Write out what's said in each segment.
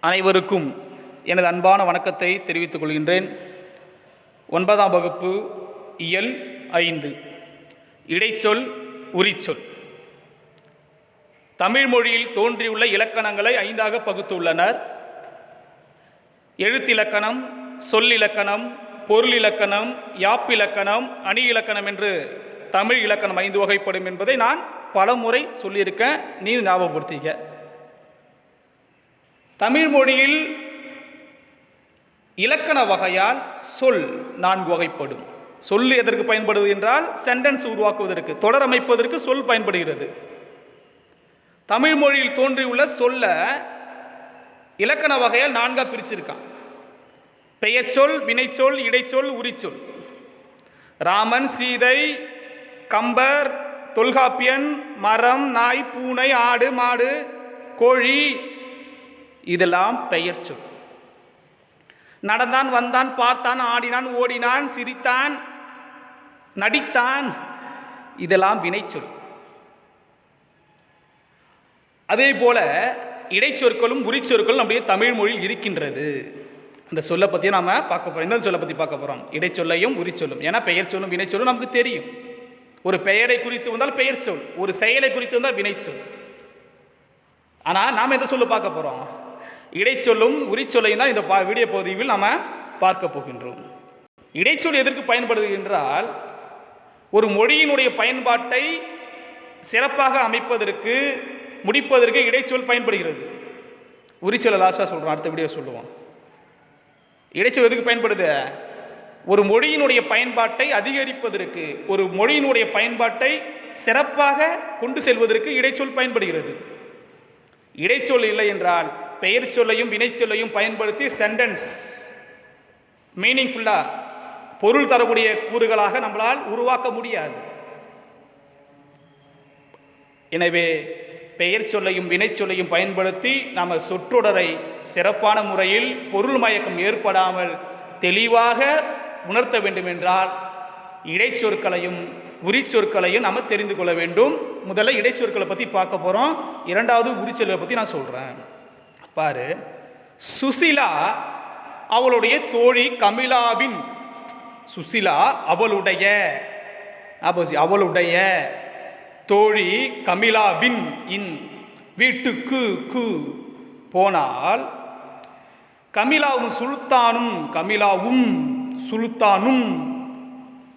அனைவருக்கும் எனது அன்பான வணக்கத்தை தெரிவித்துக் கொள்கின்றேன். ஒன்பதாம் வகுப்பு இயல் ஐந்து. இடைச்சொல் உரிச்சொல். தமிழ் மொழியில் தோன்றியுள்ள இலக்கணங்களை ஐந்தாக பகுத்துள்ளனர் எழுத்திலக்கணம் சொல்லிலக்கணம் பொருளிலக்கணம் யாப்பிலக்கணம் அணி இலக்கணம் என்று தமிழ் இலக்கணம் ஐந்து வகைப்படும் என்பதை நான் பலமுறை சொல்லியிருக்கேன். நீ ஞாபகப்படுத்திக்க. தமிழ் மொழியில் இலக்கண வகையால் சொல் நான்கு வகைப்படும். சொல் எதற்கு பயன்படுவது என்றால் சென்டென்ஸ் உருவாக்குவதற்கு தொடர் அமைப்பதற்கு சொல் பயன்படுகிறது. தமிழ் மொழியில் தோன்றியுள்ள சொல்ல இலக்கண வகையால் நான்காக பிரிச்சிருக்கான். பெயர்ச்சொல் வினைச்சொல் இடைச்சொல் உரிச்சொல். ராமன் சீதை கம்பர் தொல்காப்பியன் மரம் நாய் பூனை ஆடு மாடு கோழி இதெல்லாம் பெயர் சொல். நடந்தான் வந்தான் பார்த்தான் ஆடினான் ஓடினான் சிரித்தான் நடித்தான். இதெல்லாம் வினைச்சொல். அதே போல இடைச்சொற்களும் உரிச்சொற்களும் நம்முடைய தமிழ் மொழியில் இருக்கின்றது. அந்த சொல்லை பற்றி நாம் பார்க்க போகிறோம் இந்த சொல்லை பற்றி பார்க்க போகிறோம் இடைச்சொல்லையும் உரிச்சொல்லும். ஏன்னா பெயர் சொல்லும் வினைச்சொல்லும் நமக்கு தெரியும். ஒரு பெயரை குறித்து வந்தால் பெயர் சொல். ஒரு செயலை குறித்து வந்தால் வினைச்சொல். ஆனால் நாம் எந்த சொல்லு பார்க்க போகிறோம் இடைச்சொல்லும் உரிச்சொல்லையும் தான் இந்த பா வீடியோ பகுதியில் நாம் பார்க்க போகின்றோம். இடைச்சொல் எதற்கு பயன்படுது என்றால் ஒரு மொழியினுடைய பயன்பாட்டை சிறப்பாக அமைப்பதற்கு முடிப்பதற்கு இடைச்சொல் பயன்படுகிறது. உரிச்சொல்லை லாஸ்ட்டாக சொல்கிறோம் அடுத்த வீடியோ சொல்லுவோம். இடைச்சொல் எதுக்கு பயன்படுது? ஒரு மொழியினுடைய பயன்பாட்டை அதிகரிப்பதற்கு ஒரு மொழியினுடைய பயன்பாட்டை சிறப்பாக கொண்டு செல்வதற்கு இடைச்சொல் பயன்படுகிறது. இடைச்சொல் இல்லை என்றால் பெயர் சொல்லையும் வினைச்சொல்லையும் பயன்படுத்தி சென்டென்ஸ் மீனிங்ஃபுல்லாக பொருள் தரக்கூடிய கூறுகளாக நம்மளால் உருவாக்க முடியாது. எனவே பெயர் சொல்லையும் வினைச்சொல்லையும் பயன்படுத்தி நாம் சொற்றொடரை சிறப்பான முறையில் பொருள் மயக்கம் ஏற்படாமல் தெளிவாக உணர்த்த வேண்டும் என்றால் இடைச்சொற்களையும் உரிச்சொற்களையும் நம்ம தெரிந்து கொள்ள வேண்டும். முதல்ல இடைச்சொற்களை பற்றி பார்க்க போகிறோம் இரண்டாவது உரிச்சொல்லை பற்றி நான் சொல்கிறேன் பாரு சுசிலா அவளுடைய தோழி கமிலாவின் சுசிலா அவளுடைய அவளுடைய தோழி கமிலாவின் இன் வீட்டுக்கு கு போனால் கமிலாவும் சுல்தானும் கமிலாவும் சுல்தானும்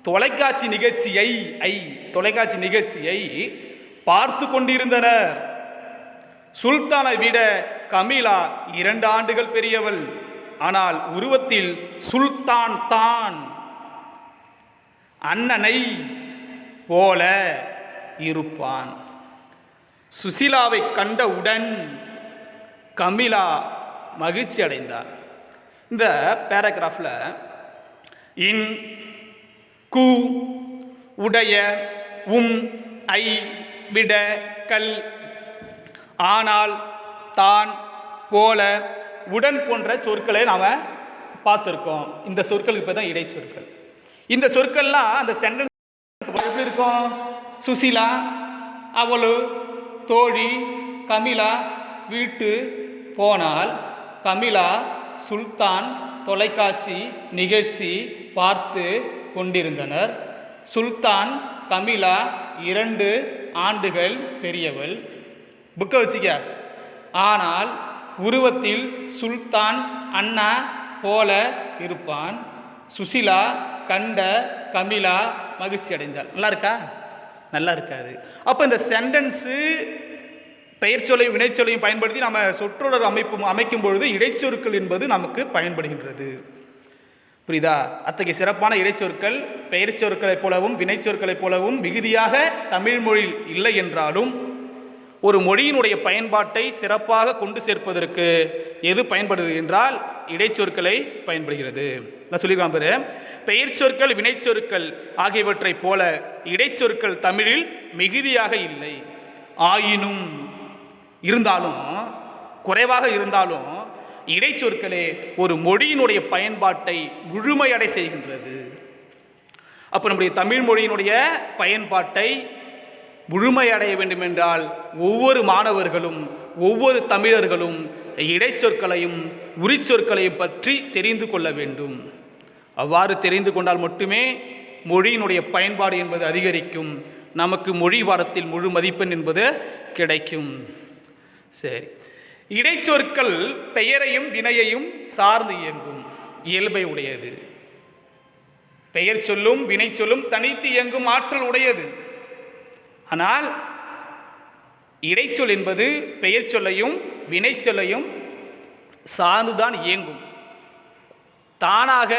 தொலைக்காட்சி நிகழ்ச்சியை ஐ தொலைக்காட்சி நிகழ்ச்சியை பார்த்து கொண்டிருந்தனர். சுல்தானை விட கமிலா இரண்டு ஆண்டுகள் பெரியவள். ஆனால் உருவத்தில் சுல்தான் தான். அண்ணனை போல இருப்பான். சுசிலாவை கண்டவுடன் கமிலா மகிழ்ச்சி அடைந்தார். இந்த பேராகிராஃபில் இன் கு உடைய உம் ஐ விட கல். ஆனால் தான் போல உடன் போன்ற சொற்களை நாம் பார்த்துருக்கோம். இந்த சொற்களுக்கு இப்போ தான் இடைச்சொற்கள். இந்த சொற்கள்லாம் அந்த சென்டென்ஸ் எப்படி இருக்கும்? சுசிலா அவளு தோழி கமிலா வீட்டு போனால் கமிலா சுல்தான் தொலைக்காட்சி நிகழ்ச்சி பார்த்து கொண்டிருந்தனர். சுல்தான் கமிலா இரண்டு ஆண்டுகள் பெரியவள். புக்கை வச்சுக்க. ஆனால் உருவத்தில் சுல்தான் அண்ணா போல இருப்பான். சுசிலா கண்ட கமிலா மகிழ்ச்சி அடைந்தாள் நல்லா இருக்கா நல்லா இருக்காது அப்போ இந்த சென்டென்ஸு பெயர்ச்சொலையும் வினைச்சொலையும் பயன்படுத்தி நம்ம சொற்றொடர் அமைப்பு அமைக்கும் பொழுது இடைச்சொற்கள் என்பது நமக்கு பயன்படுகின்றது. புரியுதா? அத்தகைய சிறப்பான இடைச்சொற்கள் பெயர்ச்சொற்களைப் போலவும் வினைச்சொற்களைப் போலவும் மிகுதியாக தமிழ் மொழியில் இல்லை என்றாலும் ஒரு மொழியினுடைய பயன்பாட்டை சிறப்பாக கொண்டு சேர்ப்பதற்கு எது பயன்படுது என்றால் இடைச்சொற்களை பயன்படுகிறது. நான் சொல்லியிருக்கான் பாரு. பெயர் சொற்கள் வினைச்சொற்கள் ஆகியவற்றைப் போல இடைச்சொற்கள் தமிழில் மிகுதியாக இல்லை. ஆயினும் இருந்தாலும் குறைவாக இருந்தாலும் இடைச்சொற்களே ஒரு மொழியினுடைய பயன்பாட்டை முழுமையடை செய்கின்றது. அப்போ நம்முடைய தமிழ் மொழியினுடைய பயன்பாட்டை முழுமையடைய வேண்டுமென்றால் ஒவ்வொரு மாணவர்களும் ஒவ்வொரு தமிழர்களும் இடைச்சொற்களையும் உரிச்சொற்களையும் பற்றி தெரிந்து கொள்ள வேண்டும். அவ்வாறு தெரிந்து கொண்டால் மட்டுமே மொழியினுடைய பயன்பாடு என்பது அதிகரிக்கும். நமக்கு மொழி வாரத்தில் முழு மதிப்பெண் என்பது கிடைக்கும். சரி. இடைச்சொற்கள் பெயரையும் வினையையும் சார்ந்து இயங்கும். இயல்பை உடையது. பெயர் சொல்லும் வினை சொல்லும் தனித்து இயங்கும் ஆற்றல் உடையது. ஆனால் இடைச்சொல் என்பது பெயர் சொல்லையும் வினை சொல்லையும் சார்ந்துதான் இயங்கும். தானாக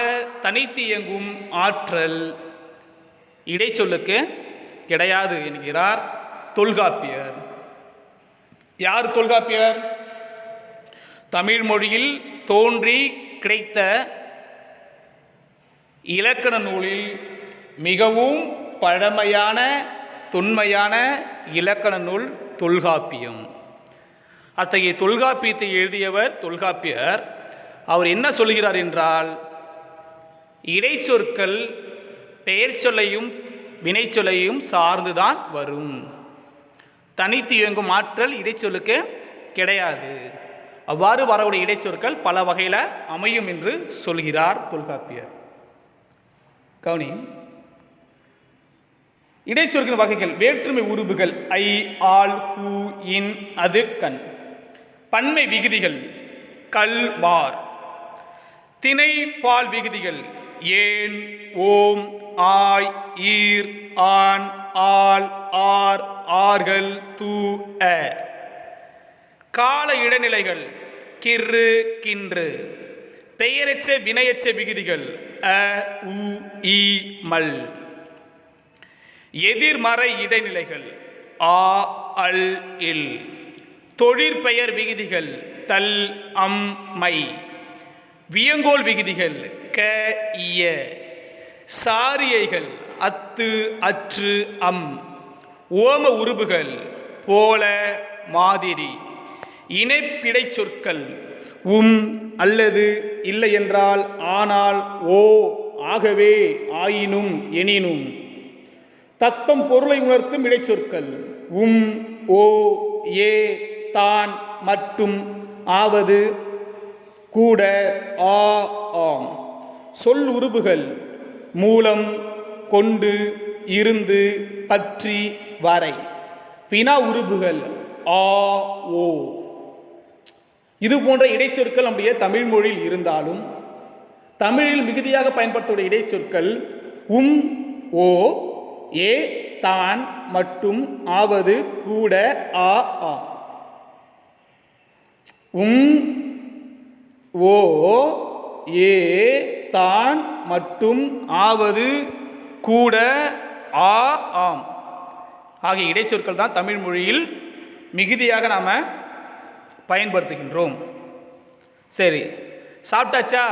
தனித்து இயங்கும் ஆற்றல் இடைச்சொல்லுக்கு கிடையாது என்கிறார் தொல்காப்பியர். யார் தொல்காப்பியர்? தமிழ் மொழியில் தோன்றி கிடைத்த இலக்கண நூலில் மிகவும் பழமையான தொன்மையான இலக்கண நூல் தொல்காப்பியம். அத்தகைய தொல்காப்பியத்தை எழுதியவர் தொல்காப்பியர். அவர் என்ன சொல்கிறார் என்றால் இடைச்சொற்கள் பெயர் சொல்லையும் வினைச்சொல்லையும் சார்ந்துதான் வரும். தனித்து இயங்கும் ஆற்றல் இடைச்சொல்லுக்கு கிடையாது. அவ்வாறு வரக்கூடிய இடைச்சொற்கள் பல வகையில் அமையும் என்று சொல்கிறார் தொல்காப்பியர். கவுனி இடைச்சொற்கள் வகைகள் வேற்றுமை உருபுகள் ஐ ஆல் ஹூ இன் அது கண். பன்மை விகுதிகள் கல் மார். திணை பால் விகுதிகள் ஏன் ஓம் ஆய் ஈர் ஆண் ஆல் ஆர் ஆர்கள் தூ அ. கால இடைநிலைகள் கிறு கின்று. பெயரச்ச வினையச்ச விகுதிகள் அ உ இ மல். எதிர்மறை இடைநிலைகள். ஆ அல் இல். தொழிற்பெயர் விகுதிகள். தல் அம் மை. வியங்கோல் விகுதிகள். க இய சாரியைகள். அத்து அற்று அம். ஓம உருபுகள் போல மாதிரி. இணைப்பிடை சொற்கள். உம் அல்லது இல்லையென்றால் ஆனால் ஓ ஆகவே ஆயினும் எனினும். தத்தம் பொருளை உணர்த்தும் இடைச்சொற்கள். உம் ஓ ஏ தான் மட்டும் ஆவது கூட ஆ ஆம். சொல் உருபுகள் மூலம் கொண்டு இருந்து பற்றி வரை. வினா உருபுகள் ஆ ஓ. இது போன்ற இடைச்சொற்கள் நம்முடைய தமிழ் மொழியில் இருந்தாலும் தமிழில் மிகுதியாக பயன்படுத்தக்கூடிய இடைச்சொற்கள் உம் ஓ ஏ தான் மட்டும் ஆவது கூட ஆ ஆ. உம் ஓ ஏ தான் மட்டும் ஆவது கூட ஆ ஆம். ஆகிய இடைச்சொற்கள் தான் தமிழ் மொழியில் மிகுதியாக நாம் பயன்படுத்துகின்றோம். சரி சாப்பிட்டாச்சா?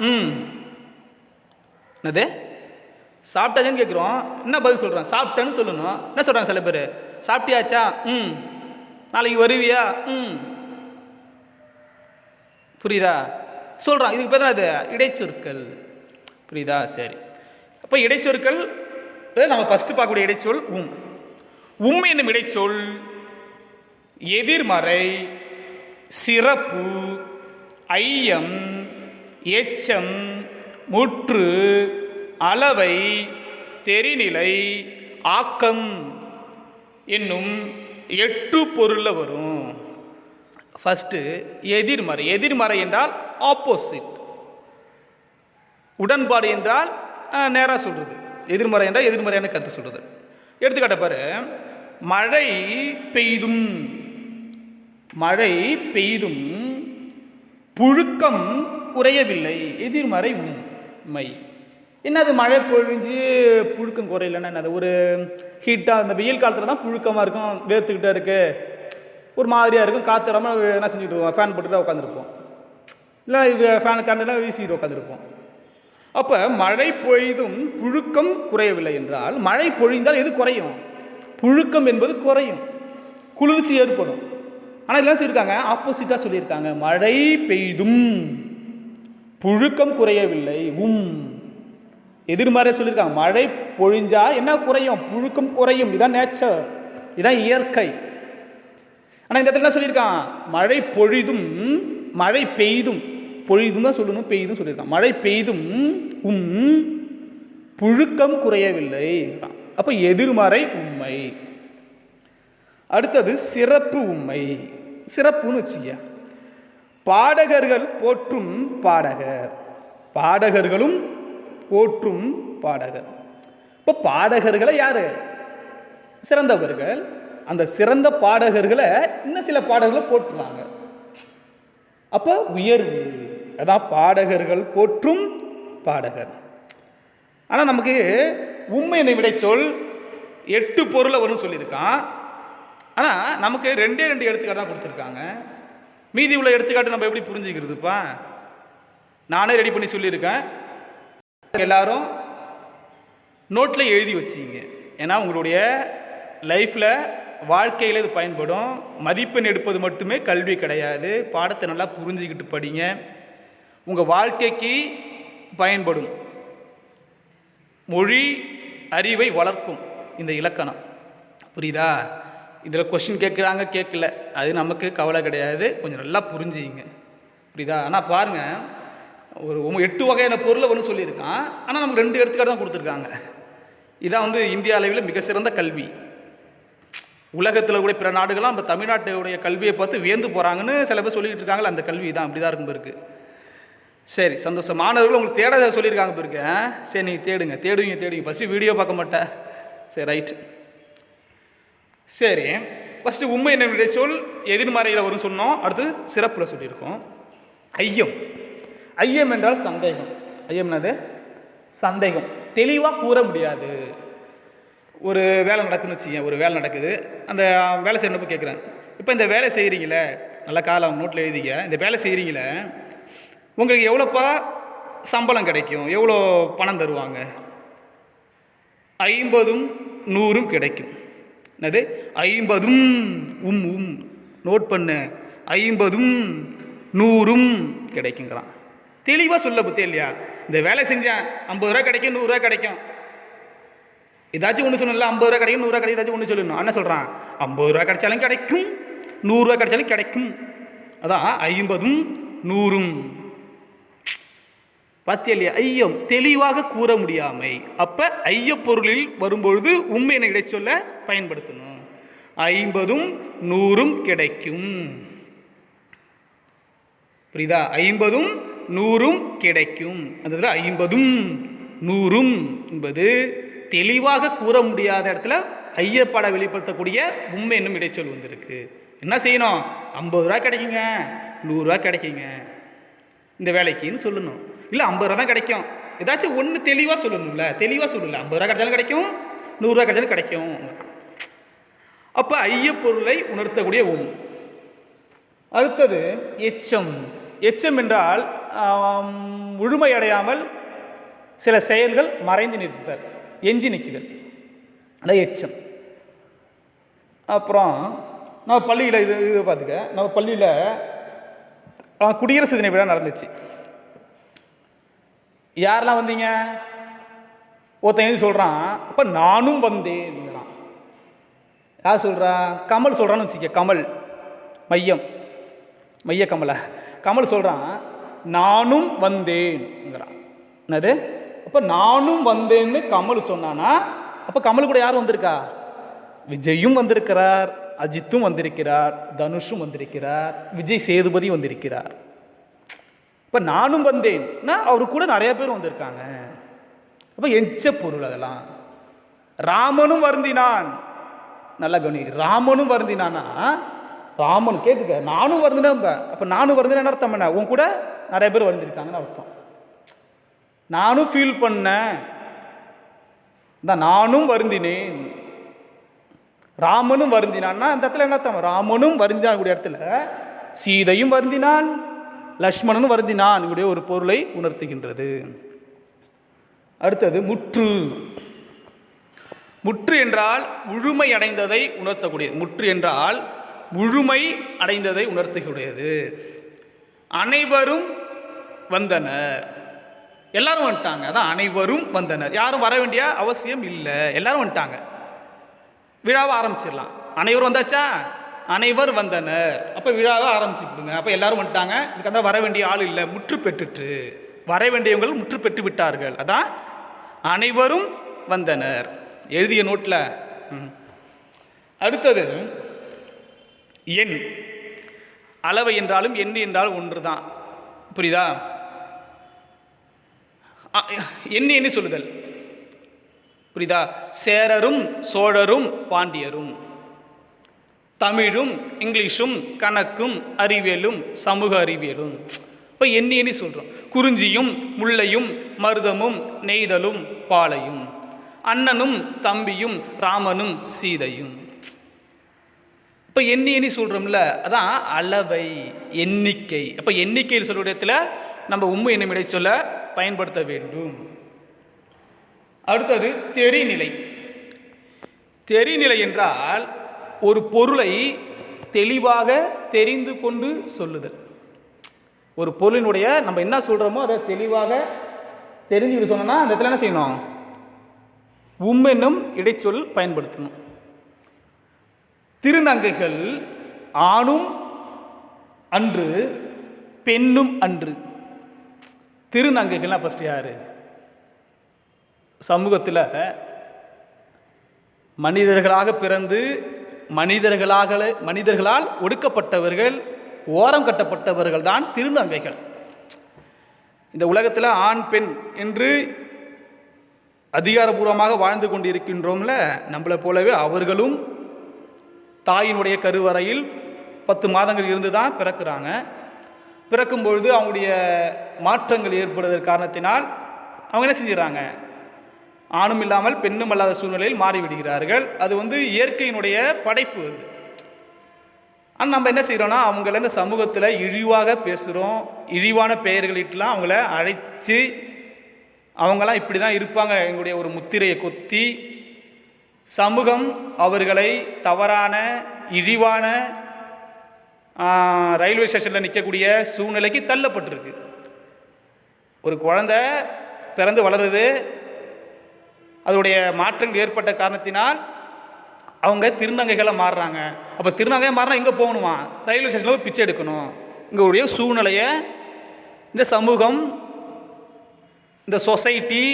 ம் என்னது? சாப்பிட்டாச்சான்னு கேட்குறோம். என்ன பதில் சொல்கிறோம் சாப்பிட்டேன்னு சொல்லணும். என்ன சொல்கிறாங்க சில பேர்? சாப்பிட்டியாச்சா? ம். நாளைக்கு வருவியா? ம். புரியுதா? சொல்கிறான் இதுக்கு பேர் அது? இடைச்சொற்கள். புரியுதா? சரி. அப்போ இடைச்சொற்கள் நம்ம ஃபஸ்ட்டு பார்க்கக்கூடிய இடைச்சொல் உம். உம் என்னும் இடைச்சொல் எதிர்மறை சிறப்பு ஐயம் எச்சம் முற்று அளவை தெரிநிலை ஆக்கம் என்னும் எட்டு பொருளில் வரும். ஃபஸ்ட்டு எதிர்மறை. எதிர்மறை என்றால் ஆப்போசிட் உடன்பாடு என்றால் நேராக சொல்கிறது எதிர்மறை என்றால் எதிர்மறையான கருத்து சொல்கிறது எடுத்துக்காட்ட பாரு. மழை பெய்தும் மழை பெய்தும் புழுக்கம் குறையவில்லை. எதிர்மறை உண்மை. என்னது மழை பொழிஞ்சு புழுக்கம் குறையலன்னா என்னது? ஒரு ஹீட்டாக அந்த வெயில் காலத்தில் தான் புழுக்கமாக இருக்கும் வேர்த்துக்கிட்டே இருக்கு. ஒரு மாதிரியாக இருக்கும் காற்று வராமல் என்ன செஞ்சுட்டு இருப்போம்? ஃபேன் போட்டுட்டு உட்காந்துருப்போம் இல்லை ஃபேன் கண்டெல்லாம் வீசிட்டு உட்காந்துருப்போம் அப்போ மழை பொழிதும் புழுக்கம் குறையவில்லை என்றால் மழை பொழிந்தால் எது குறையும்? புழுக்கம் என்பது குறையும். குளிர்ச்சி ஏற்படும். ஆனால் எல்லாம் சொல்லியிருக்காங்க. ஆப்போசிட்டாக சொல்லியிருக்காங்க. மழை பெய்தும் புழுக்கம் குறையவில்லை உம். எதிர்மறை சொல்லியிருக்காங்க. மழை பொழிஞ்சா என்ன குறையும்? புழுக்கம் குறையும். இதுதான் நேச்சர் இதுதான் இயற்கை. ஆனால் இந்த இடத்துல என்ன சொல்லியிருக்கான்? மழை பொழிதும் மழை பெய்தும். பொழிதும் தான் சொல்லணும் பெய்தும் சொல்லியிருக்கான். மழை பெய்தும் உம் புழுக்கம் குறையவில்லை. அப்போ எதிர்மறை உண்மை. அடுத்தது சிறப்பு உண்மை. சிறப்புன்னு வச்சுக்க பாடகர்கள் போற்றும் பாடகர். பாடகர்களும் போற்றும் பாடகர். இப்போ பாடகர்களை யார்? சிறந்தவர்கள். அந்த சிறந்த பாடகர்களை இன்னும் சில பாடல்களை போட்டுறாங்க அப்போ உயர்வு அதான் பாடகர்கள் போற்றும் பாடகர். ஆனால் நமக்கு உண்மையினை விடை சொல் எட்டு பொருளை வரும்னு சொல்லியிருக்கான். ஆனால் நமக்கு ரெண்டே ரெண்டு எடுத்துக்காட்டு தான் கொடுத்துருக்காங்க. மீதி உள்ள எடுத்துக்காட்டு நம்ம எப்படி புரிஞ்சுக்கிறதுப்பா? நானே ரெடி பண்ணி சொல்லியிருக்கேன். எல்லாரும் நோட்டில் எழுதி வச்சிங்க. ஏன்னா உங்களுடைய லைஃப்பில் வாழ்க்கையில் இது பயன்படும். மதிப்பெண் எடுப்பது மட்டுமே கல்வி கிடையாது. பாடத்தை நல்லா புரிஞ்சுக்கிட்டு படிங்க. உங்கள் வாழ்க்கைக்கு பயன்படும். மொழி அறிவை வளர்க்கும் இந்த இலக்கணம். புரியுதா? இதில் கொஷின் கேட்குறாங்க கேட்கல அது நமக்கு கவலை கிடையாது. கொஞ்சம் நல்லா புரிஞ்சுங்க புரியுதா? ஆனால் பாருங்கள் ஒரு எட்டு வகையான பொருளை ஒன்று சொல்லியிருக்கான். ஆனால் நமக்கு ரெண்டு எடுத்துக்காட்டு தான் கொடுத்துருக்காங்க. இதான் வந்து இந்திய அளவில் மிக சிறந்த கல்வி. உலகத்தில் கூட பிற நாடுகள்லாம் நம்ம தமிழ்நாட்டுடைய கல்வியை பார்த்து வியந்து போகிறாங்கன்னு சில பேர் சொல்லிக்கிட்டு இருக்காங்களே அந்த கல்வி தான் அப்படி தான் இருக்கும் சரி சந்தோஷம். மாணவர்கள் உங்களுக்கு தேட சொல்லியிருக்காங்க பிறகு சரி நீங்கள் தேடுங்க. தேடுவீங்க தேடுவீங்க. ஃபஸ்ட்டு வீடியோ பார்க்க மாட்டேன். சரி ரைட் சரி ஃபஸ்ட்டு உண்மை என்ன சொல் எதிர்மறையில் வரும்னு சொன்னோம். அடுத்து சிறப்பில் சொல்லியிருக்கோம். ஐயம். ஐயம் என்றால் சந்தேகம். ஐயம் என்னது? சந்தேகம். தெளிவாக கூற முடியாது. ஒரு வேலை நடக்குதுன்னு வச்சுங்க ஒரு வேலை நடக்குது. அந்த வேலை செய்யறப்ப கேட்குறேன் இப்போ இந்த வேலை செய்கிறீங்களே நல்ல காலம் நோட்டில் எழுதிக்க. இந்த வேலை செய்கிறீங்களே உங்களுக்கு எவ்வளோப்பா சம்பளம் கிடைக்கும்? எவ்வளோ பணம் தருவாங்க? ஐம்பதும் நூறும் கிடைக்கும். என்னது? ஐம்பதும் உம் உம். நோட் பண்ணு. ஐம்பதும் நூறும் கிடைக்குங்கிறான். தெளிவாக சொல்ல புத்தி இல்லையா? இந்த வேலை செஞ்சேன் ஐம்பது ரூபா கிடைக்கும் நூறுரூவா கிடைக்கும். ஏதாச்சும் ஒன்று சொல்லணும்ல ஐம்பது ரூபா கிடைக்கும் நூறுரூவா கிடைக்கும் ஏதாச்சும் ஒன்று சொல்லணும். என்ன சொல்கிறான் ஐம்பது ரூபா கிடைச்சாலும் கிடைக்கும் நூறுரூவா கிடைச்சாலும் கிடைக்கும். அதான் ஐம்பதும் நூறும். பாத்தியா இல்லையா? ஐயம் தெளிவாக கூற முடியாமை. அப்போ ஐய பொருளில் வரும்பொழுது உண்மையினை இடைச்சொல்ல பயன்படுத்தணும். ஐம்பதும் நூறும் கிடைக்கும். புரியுதா? ஐம்பதும் நூறும் கிடைக்கும். அந்த இதில் ஐம்பதும் நூறும் என்பது தெளிவாக கூற முடியாத இடத்துல ஐயப்பட வெளிப்படுத்தக்கூடிய உண்மை என்னும் இடைச்சொல் வந்திருக்கு. என்ன செய்யணும்? ஐம்பது ரூபா கிடைக்குங்க. நூறுரூவா கிடைக்குங்க. இந்த வேலைக்குன்னு சொல்லணும். இல்லை ஐம்பது ரூபா தான் கிடைக்கும். ஏதாச்சும் ஒன்று தெளிவாக சொல்லணும்ல. தெளிவாக சொல்லல. ஐம்பது ரூபா கிடைச்சாலும் கிடைக்கும் நூறுரூவா கிடைச்சாலும் கிடைக்கும். அப்போ ஐயப்பொருளை உணர்த்தக்கூடிய உம் அடுத்தது எச்சம். எச்சம் என்றால் முழுமையடையாமல் சில செயல்கள் மறைந்து நிற்தல் எஞ்சி நிற்குதல். அதான் எச்சம். அப்புறம் நம்ம பள்ளியில் இது இது பார்த்துக்க நம்ம பள்ளியில் குடியரசு தின விழா நடந்துச்சு. யாரெல்லாம் வந்தீங்க? ஒருத்தன் எழுதி சொல்கிறான் அப்போ நானும் வந்தேன்ங்கிறான் யார் சொல்கிறா கமல் சொல்கிறான்னு வச்சுக்க கமல். மையம். மைய கமலா கமல் சொல்கிறான் நானும் வந்தேன்ங்கிறான் என்னது? அப்போ நானும் வந்தேன்னு கமல் சொன்னானா? அப்போ கமல் கூட யார் வந்திருக்கா? விஜயும் வந்திருக்கிறார் அஜித்தும் வந்திருக்கிறார் தனுஷும் வந்திருக்கிறார் விஜய் சேதுபதி வந்திருக்கிறார். இப்போ நானும் வந்தேன்னா அவரு கூட நிறைய பேர் வந்திருக்காங்க. அப்போ எச்ச பொருள் அதெல்லாம். ராமனும் வருந்தினான். நல்லா கவனி ராமனும் வருந்தினானா? ராமன் கேட்டுக்க நானும் வருந்தினேன் அப்போ நானும் வருந்தினேன் அர்த்தம் என்ன? உன் கூட நிறைய பேர் வருந்திருக்காங்கன்னு அர்த்தம். நானும் ஃபீல் பண்ணேன். இந்த நானும் வருந்தினேன். ராமனும் வருந்தினான்னா அந்த இடத்துல என்ன அர்த்தம்? ராமனும் வருந்தினான் கூடிய இடத்துல. சீதையும் வருந்தினான் லக்ஷ்மணனும் வருந்தினான் கூடிய ஒரு பொருளை உணர்த்துகின்றது. அடுத்தது முற்று. முற்று என்றால் முழுமை அடைந்ததை உணர்த்தக்கூடியது. முற்று என்றால் முழுமை அடைந்ததை உணர்த்தக்கூடியது அனைவரும் வந்தனர். எல்லாரும் வந்துட்டாங்க. அதான் அனைவரும் வந்தனர். யாரும் வர வேண்டிய அவசியம் இல்லை. எல்லாரும் வந்துட்டாங்க. விழாவை ஆரம்பிச்சிடலாம். அனைவரும் வந்தாச்சா? அனைவர் வந்தனர். அப்போ விழாவை ஆரம்பிச்சுக்கிடுங்க அப்போ எல்லாரும் வந்துட்டாங்க. இதுக்கு அந்த வர வேண்டிய ஆள் இல்லை. முற்று பெற்றுட்டு. வர வேண்டியவங்கள் முற்று பெற்று விட்டார்கள். அதான் அனைவரும் வந்தனர். எழுதிய நோட்டில் ம். அடுத்தது எண். அளவை என்றாலும் எண் என்றாலும் ஒன்று தான் புரியுதா? அ, எண்ணி எண்ணி சொல்லுதல். புரியுதா? சேரரும் சோழரும் பாண்டியரும். தமிழும் இங்கிலீஷும் கணக்கும் அறிவியலும் சமூக அறிவியலும். இப்போ எண்ணி எண்ணி சொல்கிறோம் குறிஞ்சியும் முல்லையும் மருதமும் நெய்தலும் பாலையும். அண்ணனும் தம்பியும் ராமனும் சீதையும். இப்போ எண்ணி எண்ணி சொல்கிறோம்ல அதான் அளவை எண்ணிக்கை. அப்போ எண்ணிக்கையில் சொல்கிற இடத்துல நம்ம உண்மை என்னும் இடை சொல்ல பயன்படுத்த வேண்டும். அடுத்தது தெரிநிலை. தெரிநிலை என்றால் ஒரு பொருளை தெளிவாக தெரிந்து கொண்டு சொல்லுதல். ஒரு பொருளினுடைய நம்ம என்ன சொல்கிறோமோ அதை தெளிவாக தெரிஞ்சுக்கிட்டு சொன்னோன்னா அந்த இடத்துல என்ன செய்யணும்? உம்மென்னும் இடைச்சொல் பயன்படுத்தணும். திருநங்கைகள் ஆணும் அன்று பெண்ணும் அன்று. திருநங்கைகள்லாம் ஃபஸ்ட்டு யார்? சமூகத்தில் மனிதர்களாக பிறந்து மனிதர்களாக மனிதர்களால் ஒடுக்கப்பட்டவர்கள் ஓரம் கட்டப்பட்டவர்கள் தான் திருநங்கைகள். இந்த உலகத்தில் ஆண் பெண் என்று அதிகாரபூர்வமாக வாழ்ந்து கொண்டிருக்கின்றோம்ல நம்மளை போலவே அவர்களும் தாயினுடைய கருவறையில் பத்து மாதங்கள் இருந்து தான் பிறக்கிறாங்க. பிறக்கும் பொழுது அவங்களுடைய மாற்றங்கள் ஏற்படுவதற்கு காரணத்தினால் அவங்க என்ன செஞ்சிடறாங்க ஆணும் இல்லாமல் பெண்ணும் அல்லாத சூழ்நிலையில் மாறிவிடுகிறார்கள். அது வந்து இயற்கையினுடைய படைப்பு அது. ஆனால் நம்ம என்ன செய்கிறோன்னா அவங்கள இந்த சமூகத்தில் இழிவாக பேசுகிறோம் இழிவான பெயர்களிட்டுலாம் அவங்கள அழைச்சி அவங்களாம் இப்படி தான் இருப்பாங்க. எங்களுடைய ஒரு முத்திரையை கொத்தி சமூகம் அவர்களை தவறான இழிவான ரயில்வே ஸ்டேஷனில் நிற்கக்கூடிய சூழ்நிலைக்கு தள்ளப்பட்டிருக்கு. ஒரு குழந்தை பிறந்து வளருது. அதோடைய மாற்றங்கள் ஏற்பட்ட காரணத்தினால் அவங்க திருநங்கைகளை மாறுறாங்க. அப்போ திருநங்கை மாறினா எங்கே போகணுமா? ரயில்வே ஸ்டேஷனில் போய் பிச்சை எடுக்கணும். இங்களுடைய சூழ்நிலையை இந்த சமூகம் இந்த சொசைட்டி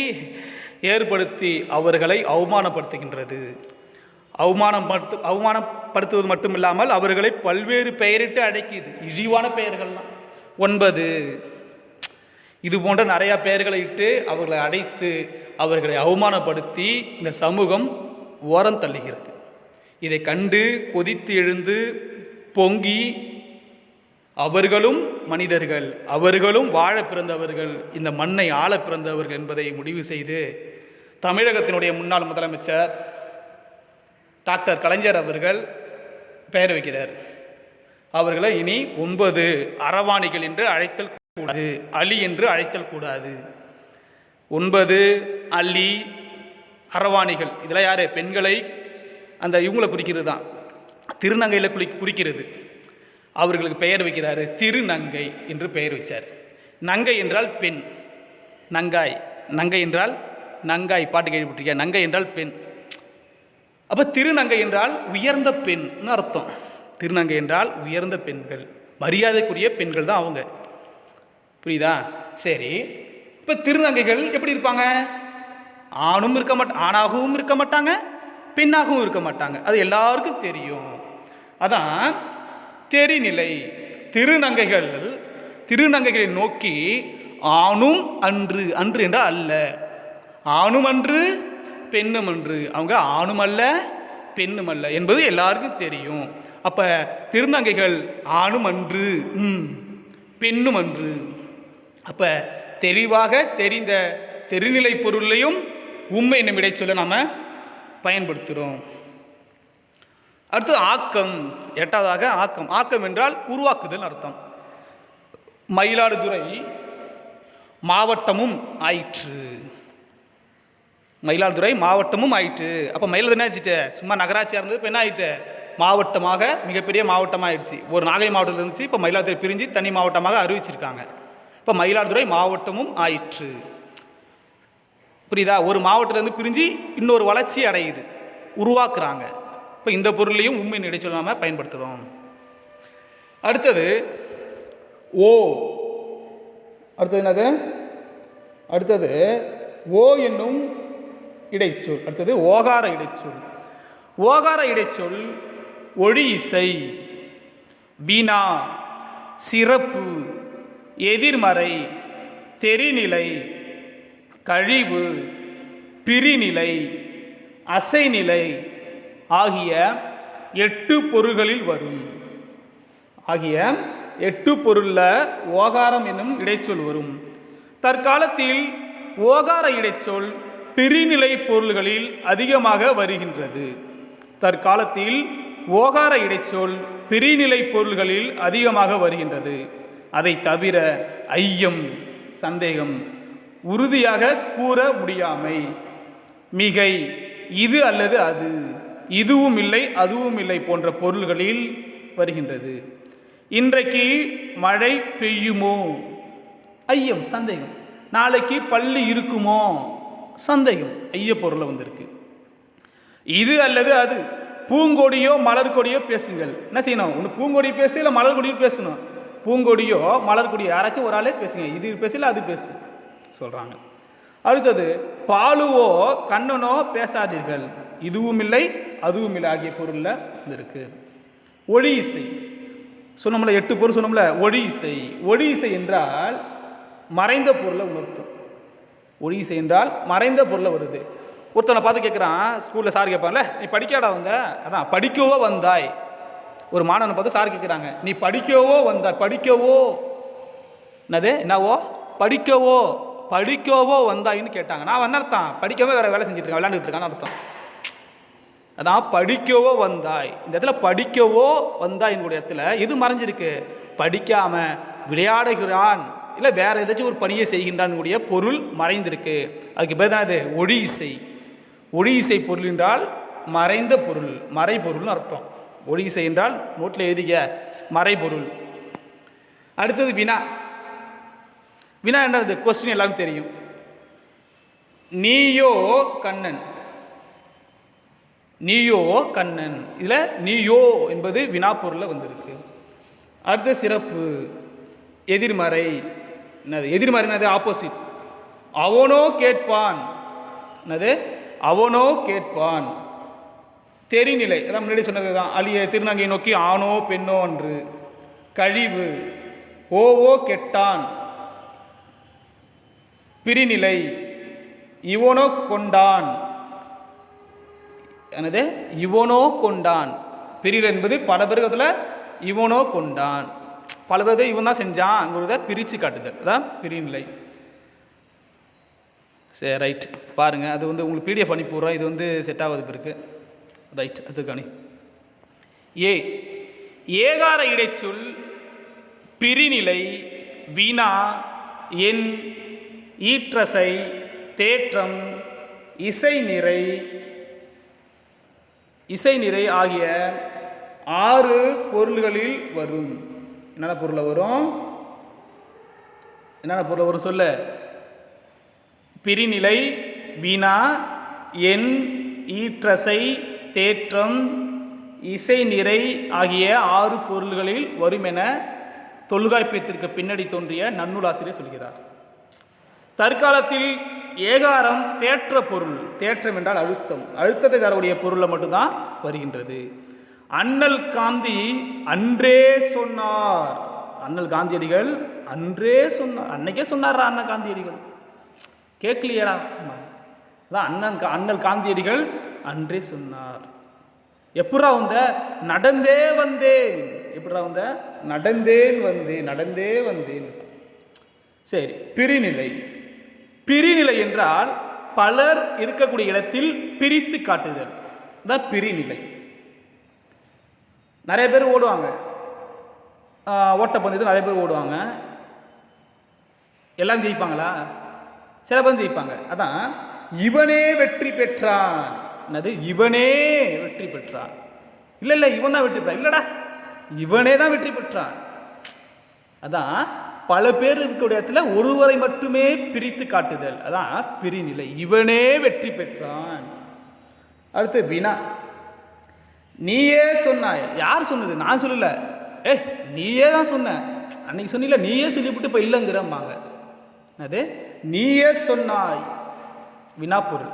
ஏற்படுத்தி அவர்களை அவமானப்படுத்துகின்றது. அவமானப்படுத்து அவமானப்படுத்துவது மட்டும் இல்லாமல் அவர்களை பல்வேறு பெயரிட்டு அடைக்கிது இழிவான பெயர்கள்லாம். ஒன்பது இது போன்ற நிறையா பெயர்களை இட்டு அவர்களை அடைத்து அவர்களை அவமானப்படுத்தி இந்த சமூகம் ஓரம் தள்ளுகிறது. இதை கண்டு கொதித்து எழுந்து பொங்கி அவர்களும் மனிதர்கள் அவர்களும் வாழ பிறந்தவர்கள் இந்த மண்ணை ஆள பிறந்தவர்கள் என்பதை முடிவு செய்து தமிழகத்தினுடைய முன்னாள் முதலமைச்சர் டாக்டர் கலைஞர் அவர்கள் பெயர் வைக்கிறார். அவர்களை இனி ஒன்பது அரவாணிகள் என்று அழைத்தல் கூடாது அலி என்று அழைத்தல் கூடாது. ஒன்பது அலி அரவாணிகள். இதெல்லாம் யார்? பெண்களை அந்த இவங்களை குறிக்கிறது தான். திருநங்கையில் குறி குறிக்கிறது. அவர்களுக்கு பெயர் வைக்கிறாரு திருநங்கை என்று பெயர் வச்சார். நங்கை என்றால் பெண். நங்காய். நங்கை என்றால் நங்காய். பாட்டு கேள்விப்பட்டிருக்கியா? நங்கை என்றால் பெண். அப்போ திருநங்கை என்றால் உயர்ந்த பெண்னு அர்த்தம். திருநங்கை என்றால் உயர்ந்த பெண்கள். மரியாதைக்குரிய பெண்கள் தான் அவங்க. புரியுதா? சரி. இப்போ திருநங்கைகள் எப்படி இருப்பாங்க? ஆணும் இருக்க மாட்ட ஆணாகவும் இருக்க மாட்டாங்க பெண்ணாகவும் இருக்க மாட்டாங்க. அது எல்லாருக்கும் தெரியும். அதான் தெரிநிலை திருநங்கைகள் திருநங்கைகளை நோக்கி ஆணும் அன்று அன்று என்றால் அல்ல. ஆணும் அன்று பெண்ணும் அன்று. அவங்க ஆணும் அல்ல பெண்ணும் அல்ல என்பது எல்லாருக்கும் தெரியும். அப்போ திருநங்கைகள் ஆணும் அன்று பெண்ணும் அன்று. அப்போ தெளிவாக தெரிந்த தெரிநிலை பொருளையும் உண்மை என்னும் சொல்ல நாம் பயன்படுத்துகிறோம் அடுத்து ஆக்கம். எட்டாவதாக ஆக்கம். ஆக்கம் என்றால் உருவாக்குதல் அர்த்தம். மயிலாடுதுறை மாவட்டமும் ஆயிற்று. மயிலாடுதுறை மாவட்டமும் ஆயிற்று. அப்போ மயிலாடுதுறை ஆச்சுட்டு சும்மா நகராட்சியாக இருந்தது இப்போ என்ன ஆயிட்டு? மாவட்டமாக மிகப்பெரிய மாவட்டமாக ஆயிடுச்சு. ஒரு நாகை மாவட்டத்தில் இருந்துச்சு இப்போ மயிலாடுதுறை பிரிஞ்சு தனி மாவட்டமாக அறிவிச்சிருக்காங்க. இப்போ மயிலாடுதுறை மாவட்டமும் ஆயிற்று. புரியுதா? ஒரு மாவட்டத்திலேருந்து பிரிஞ்சு இன்னொரு வளர்ச்சி அடையுது. உருவாக்குறாங்க. அப்போ இந்த பொருளையும் உண்மை இடைச்சொல்லாமல் பயன்படுத்துகிறோம் அடுத்தது ஓ. அடுத்தது என்னது? அடுத்தது ஓ என்னும் இடைச்சொல். அடுத்தது ஓகார இடைச்சொல். ஓகார இடைச்சொல் ஒழி இசை வீணா சிறப்பு எதிர்மறை தெரிநிலை கழிவு பிரிநிலை அசைநிலை ஆகிய எட்டு பொருள்களில் வரும். ஆகிய எட்டு பொருளில் ஓகாரம் என்னும் இடைச்சொல் வரும். தற்காலத்தில் ஓகார இடைச்சொல் பிரிநிலை பொருள்களில் அதிகமாக வருகின்றது. தற்காலத்தில் ஓகார இடைச்சொல் பிரிநிலை பொருள்களில் அதிகமாக வருகின்றது. அதை தவிர ஐயம் சந்தேகம் உறுதியாக கூற முடியாமை மிகை இது அல்லது அது இதுவும் இல்லை அதுவும் இல்லை போன்ற பொருள்களில் வருகின்றது. இன்றைக்கு மழை பெய்யுமோ? ஐயம் சந்தேகம். நாளைக்கு பள்ளி இருக்குமோ? சந்தேகம். ஐய பொருளை வந்திருக்கு. இது அல்லது அது? பூங்கொடியோ மலர் கொடியோ பேசுங்கள். என்ன செய்யணும்? ஒன்று பூங்கொடி பேசு இல்லை மலர் கொடியோ பேசணும்? பூங்கொடியோ மலர் கொடியோ யாராச்சும் ஒரு ஆளே பேசுங்க. இது பேசல அது பேசு சொல்கிறாங்க அடுத்தது பாலுவோ கண்ணனோ பேசாதீர்கள். இதுவும் இல்லை அதுவும் இல்லை ஆகிய பொருளில் இருக்குது ஒளி இசை. சொன்னோம்ல எட்டு பொருள் சொன்னோம்ல ஒளி இசை. ஒளி இசை என்றால் மறைந்த பொருளை உணர்த்தும். ஒளி இசை என்றால் மறைந்த பொருளை வருது. ஒருத்தனை பார்த்து கேட்குறான் ஸ்கூலில் சார் கேட்பாங்கல்ல நீ படிக்காடா வந்த? அதான் படிக்கவோ வந்தாய். ஒரு மாணவனை பார்த்து சார் கேட்குறாங்க நீ படிக்கவோ வந்தாய் படிக்கவோ. என்னது? என்னவோ? படிக்கவோ படிக்கவோ வந்தாயின்னு கேட்டாங்க. நான் என்ன அர்த்தம் படிக்கவே வேறு வேலை செஞ்சுட்டு இருக்கேன் விளையாண்டுட்டு இருக்கான்னு அர்த்தம். அதான் படிக்கவோ வந்தாய். இந்த இடத்துல படிக்கவோ வந்தாய் என்னுடைய இடத்துல. இது மறைஞ்சிருக்கு? படிக்காம விளையாடுகிறான். இல்லை வேற ஏதாச்சும் ஒரு பணியை செய்கின்றான் கூடிய பொருள் மறைந்திருக்கு. அதுக்கு பேர் தான் அது ஒளி இசை. ஒளி இசை பொருள் என்றால் மறைந்த பொருள் மறைபொருள்னு அர்த்தம். ஒளி இசை என்றால் நோட்டில் எழுதிக்க மறைபொருள். அடுத்தது வினா. வினா என்னது கொஸ்டின் எல்லாரும் தெரியும். நீயோ கண்ணன். நீயோ கண்ணன். இதில் நீயோ என்பது வினாப்பொருளில் வந்திருக்கு. அடுத்த சிறப்பு எதிர்மறை. என்னது? எதிர்மறை என்னது? ஆப்போசிட் அவனோ கேட்பான். என்னது? அவனோ கேட்பான். தெரிநிலை. அதான் முன்னாடி சொன்னது தான் அழிய திருநங்கை நோக்கி ஆணோ பெண்ணோ என்று கழிவு. ஓவோ கெட்டான். பிரிநிலை. இவனோ கொண்டான். எனது இவனோ கொண்டான். பிரில் என்பது பல பிறகுல இவனோ கொண்டான். பல பேர் இவன் தான் செஞ்சான்ங்கிறத பிரித்து காட்டுதல். அதான் பிரிநிலை சரி ரைட் பாருங்கள் அது வந்து உங்களுக்கு பிடிஎஃப் அனுப்பிவிட்றோம் இது வந்து செட் ஆகுது பிறகு ரைட் அது ஏ ஏகார இடைச்சொல் பிரிநிலை வீணா என் ஈற்றசை தேற்றம் இசை நிறை இசை நிறை ஆகிய ஆறு பொருள்களில் வரும். என்னென்ன பொருளை வரும்? என்னென்ன பொருள் வரும் சொல்ல. பிரிநிலை வினா எண் ஈற்றசை தேற்றம் இசை நிறை ஆகிய ஆறு பொருள்களில் வரும் என தொல்காப்பியத்திற்கு பின்னாடி தோன்றிய நன்னூலாசிரியர் சொல்கிறார். தற்காலத்தில் ஏகாரம் தேற்ற பொருள். தேற்றம் என்றால் அழுத்தம். அழுத்தத்தை தரக்கூடிய பொருளில் மட்டும்தான் வருகின்றது. அண்ணல் காந்தி அன்றே சொன்னார். அண்ணல் காந்தியடிகள் அன்றே சொன்னார் அன்னைக்கே சொன்னார் அண்ணன் காந்தியடிகள். கேட்கலையடா. அதான் அண்ணன் கா- அண்ணல் காந்தியடிகள் அன்றே சொன்னார். எப்படா வந்த? நடந்தே வந்தேன். எப்படா வந்த? நடந்தேன் வந்தேன் நடந்தே வந்தேன். சரி பிரிநிலை. பிரிநிலை என்றால் பலர் இருக்கக்கூடிய இடத்தில் பிரித்து காட்டுதல். தான் பிரிநிலை. நிறைய பேர் ஓடுவாங்க. ஓட்டப்பந்தயத்தில் நிறைய பேர் ஓடுவாங்க. எல்லாம் ஜெயிப்பாங்களா? சில பேர் ஜெயிப்பாங்க. அதான் இவனே வெற்றி பெற்றான். என்னது? இவனே வெற்றி பெற்றான். இல்லை இல்லை இவன் தான் வெற்றி பெற்றான். இல்லைடா இவனே தான் வெற்றி பெற்றான். அதான் பல பேர் இருக்கக்கூடிய இடத்துல ஒருவரை மட்டுமே பிரித்து காட்டுதல். அதான் பிரிநிலை. இவனே வெற்றி பெற்றான். அடுத்து வினா. நீயே சொன்னாய். யார் சொன்னது? நான் சொல்லல. ஏ நீயே தான் சொன்ன. அன்னைக்கு சொன்னில நீயே சொல்லிவிட்டு இப்போ இல்லைங்கிறம்பாங்க. அது நீயே சொன்னாய். வினாப்பொருள்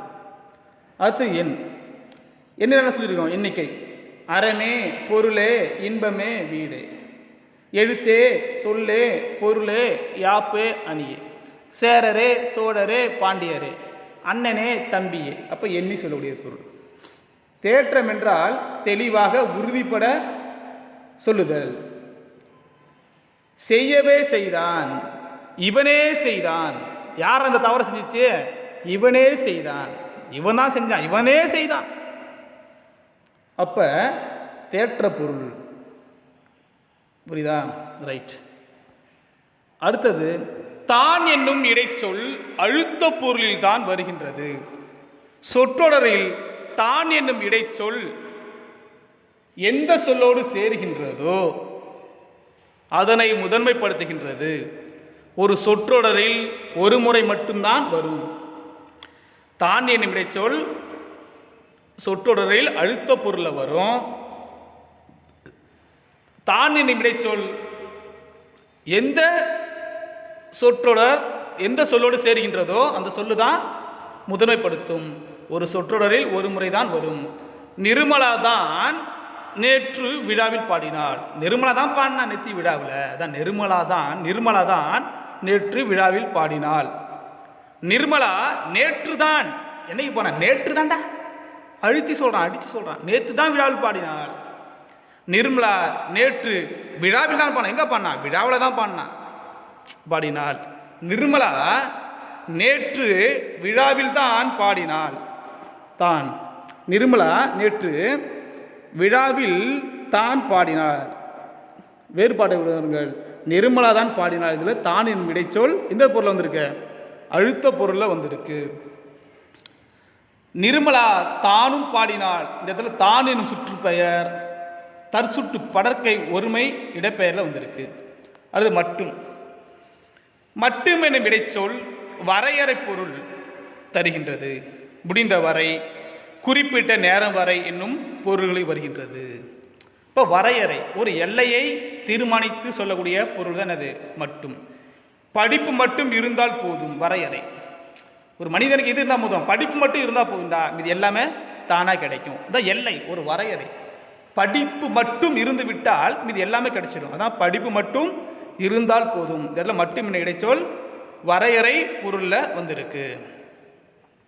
அடுத்து எண். என்ன சொல்லியிருக்கோம்? எண்ணிக்கை. அறமே பொருளே இன்பமே வீடு. எழுத்தே சொல்லே பொருளே யாப்பே அணியே. சேரரே சோழரே பாண்டியரே. அண்ணனே தம்பியே. அப்போ எண்ணி சொல்லக்கூடிய பொருள். தேற்றம் என்றால் தெளிவாக உறுதிப்பட சொல்லுதல். செய்யவே செய்தான் இவனே செய்தான். யார் அந்த தவறு செஞ்சிச்சு? இவனே செய்தான். இவன் தான் செஞ்சான். இவனே செய்தான். அப்ப தேற்ற பொருள். புரியுதா? ரைட் அடுத்தது தான் என்னும் இடைச்சொல் அழுத்த பொருளில் தான் வருகின்றது. சொற்றொடரில் தான் என்னும் இடைச்சொல் எந்த சொல்லோடு சேருகின்றதோ அதனை முதன்மைப்படுத்துகின்றது. ஒரு சொற்றொடரில் ஒரு முறை மட்டும்தான் வரும். தான் என்னும் இடைச்சொல் சொற்றொடரில் அழுத்த பொருளை வரும். தான் என்னும் சொல். எந்த சொற்றொடர் எந்த சொல்லோடு சேருகின்றதோ அந்த சொல்லு தான் முதன்மைப்படுத்தும். ஒரு சொற்றொடரில் ஒரு முறை தான் வரும். நிர்மலா தான் நேற்று விழாவில் பாடினாள். நிர்மலா தான் பாடினா நெத்தி விழாவில். அதான் நிர்மலா தான் நிர்மலா தான் நேற்று விழாவில் பாடினாள். நிர்மலா நேற்று தான் என்னைக்கு போனா நேற்று தான்டா அழுத்தி சொல்கிறான் அடித்து சொல்கிறான் நேற்று தான் விழாவில் பாடினாள். நிர்மலா நேற்று விழாவில் தான் பாடினா எங்கே பாடினா விழாவில் தான் பாடினா பாடினாள் நிர்மலா நேற்று விழாவில் தான் பாடினாள் தான். நிர்மலா நேற்று விழாவில் தான் பாடினார். வேறுபாடு விடுவார்கள் நிர்மலா தான் பாடினாள் இதில் தான் என் விடைச்சொல் இந்த பொருள் வந்திருக்கு. அழுத்த பொருளில் வந்திருக்கு. நிர்மலா தானும் பாடினாள். இந்த இடத்துல தான் என்னும் சுற்றுப்பெயர். தற்சுட்டு படற்கை ஒருமை இடப்பெயரில் வந்திருக்கு. அது மட்டும். மட்டும் என்னும் இடைச்சொல் வரையறை பொருள் தருகின்றது. முடிந்த வரை குறிப்பிட்ட நேரம் வரை என்னும் பொருள்களை வருகின்றது. இப்போ வரையறை ஒரு எல்லையை தீர்மானித்து சொல்லக்கூடிய பொருள் தான் அது மட்டும். படிப்பு மட்டும் இருந்தால் போதும் வரையறை. ஒரு மனிதனுக்கு இது இருந்தால் போதும்? படிப்பு மட்டும் இருந்தால் போதும்டா இது எல்லாமே தானாக கிடைக்கும். இந்த எல்லை ஒரு வரையறை. படிப்பு மட்டும் இருந்து விட்டால் இது எல்லாமே கிடைச்சிடும் அதான் படிப்பு மட்டும் இருந்தால் போதும். இதெல்லாம் மட்டும் என்ன இடைச்சொல்? வரையறை பொருளில் வந்திருக்கு.